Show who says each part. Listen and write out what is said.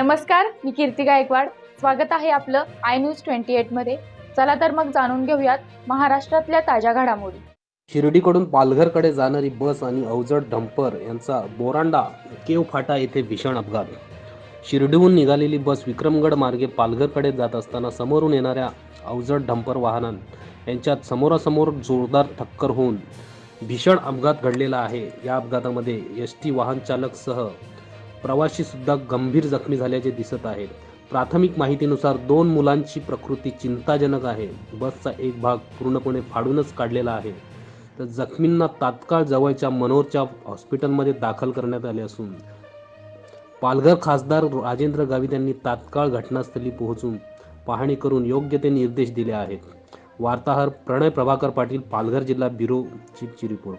Speaker 1: नमस्कार मी कीर्ती गायकवाड. स्वागत आहे आपलं आय न्यूज ट्वेंटी एटमध्ये चला तर मग जाणून घेऊयात महाराष्ट्रातल्या ताज्या घडामोडी.
Speaker 2: शिर्डीकडून पालघरकडे जाणारी बस आणि अवजड डंपर यांचा बोरांडा केव फाटा येथे भीषण अपघात. शिर्डीहून निघालेली बस विक्रमगड मार्गे पालघरकडे जात असताना समोरून येणाऱ्या अवजड डंपर वाहनां यांच्यात समोरासमोर जोरदार टक्कर होऊन भीषण अपघात घडलेला आहे. या अपघातामध्ये एस टी वाहन चालकसह प्रवाशीसुद्धा गंभीर जखमी झाल्याचे दिसत आहेत प्राथमिक माहितीनुसार दोन मुलांची प्रकृती चिंताजनक आहे. बसचा एक भाग पूर्णपणे फाडूनच काढलेला आहे. तर जखमींना तात्काळ जवळच्या मनोरच्या हॉस्पिटलमध्ये दाखल करण्यात आले असून पालघर खासदार राजेंद्र गावित यांनी तात्काळ घटनास्थळी पोहोचून पाहणी करून योग्य ते निर्देश दिले आहेत. वार्ताहर प्रणय प्रभाकर पाटील पालघर जिल्हा ब्युरो चीफची रिपोर्ट.